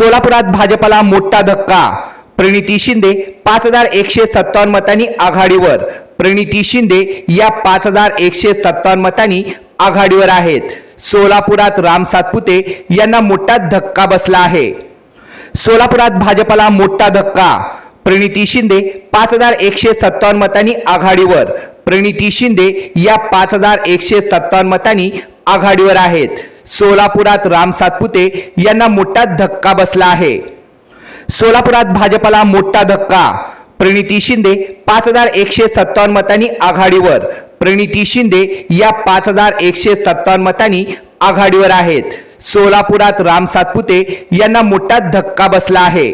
सोलापुरात भाजपला मोठा धक्का. प्रणिती शिंदे पाच हजार एकशे सत्तावन्न मतांनी आघाडीवर. प्रणिती शिंदे या पाच हजार एकशे सत्तावन्न मतांनी आघाडीवर आहेत. सोलापुरात राम सातपुते यांना मोठा धक्का बसला आहे. सोलापुरात भाजपला मोठा धक्का. प्रणिती शिंदे पाच हजार एकशे सत्तावन्न मतांनी आघाडीवर. प्रणिती शिंदे या पाच हजार एकशे सत्तावन्न मतांनी आघाडीवर आहेत. सोलापुरात राम सातपुते यांना मोठा धक्का बसला आहे. सोलापुरात भाजपला मोठा धक्का. प्रणिती शिंदे पाच हजार एकशे सत्तावन्न मतांनी आघाडीवर. प्रणिती शिंदे या पाच हजार एकशे सत्तावन्न मतांनी आघाडीवर आहेत. सोलापुरात राम सातपुते यांना मोठा धक्का बसला आहे.